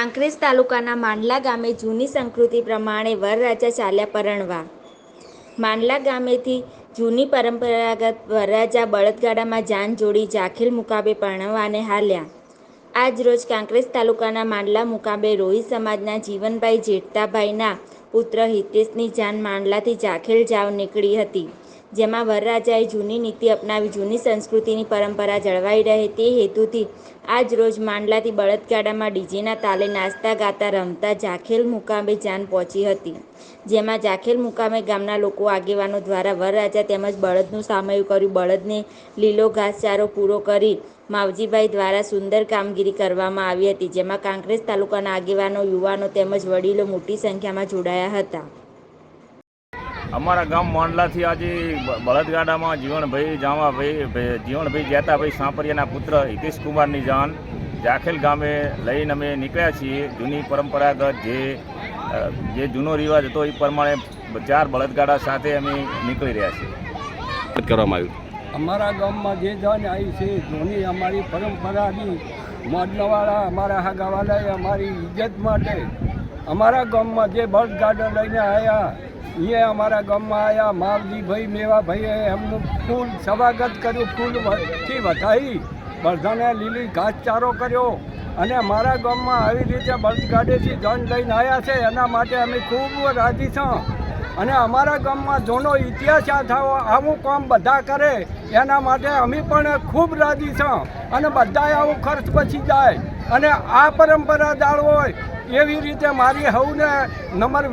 કાંકરેજ તાલુકાના માંડલા ગામે જૂની સંસ્કૃતિ પ્રમાણે વરરાજા ચાલ્યા પરણવા. માંડલા ગામેથી જૂની પરંપરાગત વરરાજા બળદગાડામાં જાન જોડી જાખીલ મુકાબે પરણવાને હાલ્યા. આજ રોજ કાંકરેજ તાલુકાના માંડલા મુકાબે રોહી સમાજના જીવનભાઈ જેઠતાભાઈના પુત્ર હિતેશની જાન માંડલાથી જાખેલ જાવ નીકળી હતી. જેમાં વરરાજાએ જૂની નીતિ અપનાવી, જૂની સંસ્કૃતિની પરંપરા જળવાઈ રહે તે હેતુથી આજ રોજ માંડલાથી બળદગાડામાં ડીજેના તાલે નાચતા, ગાતા, રમતા જાખેલ મુકામે જાન પહોંચી હતી. જેમાં જાખેલ મુકામે ગામના લોકો આગેવાનો દ્વારા વરરાજા તેમજ બળદનું સામયું કર્યું. બળદને લીલો ઘાસચારો પૂરો કરી માવજીભાઈ દ્વારા સુંદર કામગીરી કરવામાં આવી હતી, જેમાં કાંકરેજ તાલુકાના આગેવાનો, યુવાનો તેમજ વડીલો મોટી સંખ્યામાં જોડાયા હતા. અમારા ગામ માંડલાથી આજે બળદગાડામાં જીવણભાઈ જામાભાઈ જીવણભાઈ જેતાભાઈ સાંપરિયાના પુત્ર હિતેશ કુમારની જાન જાખેલ ગામે લઈને અમે નીકળ્યા છીએ. જૂની પરંપરાગત જે જે જૂનો રિવાજ હતો એ પ્રમાણે ચાર બળદગાડા સાથે અમે નીકળી રહ્યા છીએ. કરવામાં આવ્યું અમારા ગામમાં જે જાન આવી છે જૂની અમારી પરંપરાની મોડલાવાળા અમારા હાગાવાળાએ અમારી ઇજ્જત માટે અમારા ગામમાં જે બળદગાડા લઈને આવ્યા એ અમારા ગામમાં આવ્યા માવજીભાઈ મેવાભાઈએ એમનું ફૂલ સ્વાગત કર્યું ફૂલથી વધાઈ. બધાને લીલી ઘાસચારો કર્યો. અને અમારા ગામમાં આવી રીતે બળદગાડેથી જન લઈને આવ્યા છે, એના માટે અમે ખૂબ રાજી છ. અને અમારા ગામમાં જૂનો ઇતિહાસ આ થયો આવું કામ બધા કરે, એના માટે અમે પણ ખૂબ રાજી છ. અને બધાએ આવું ખર્ચ બચી જાય. અને આ પરંપરા જાળવો એવી રીતે મારી હવને નંબર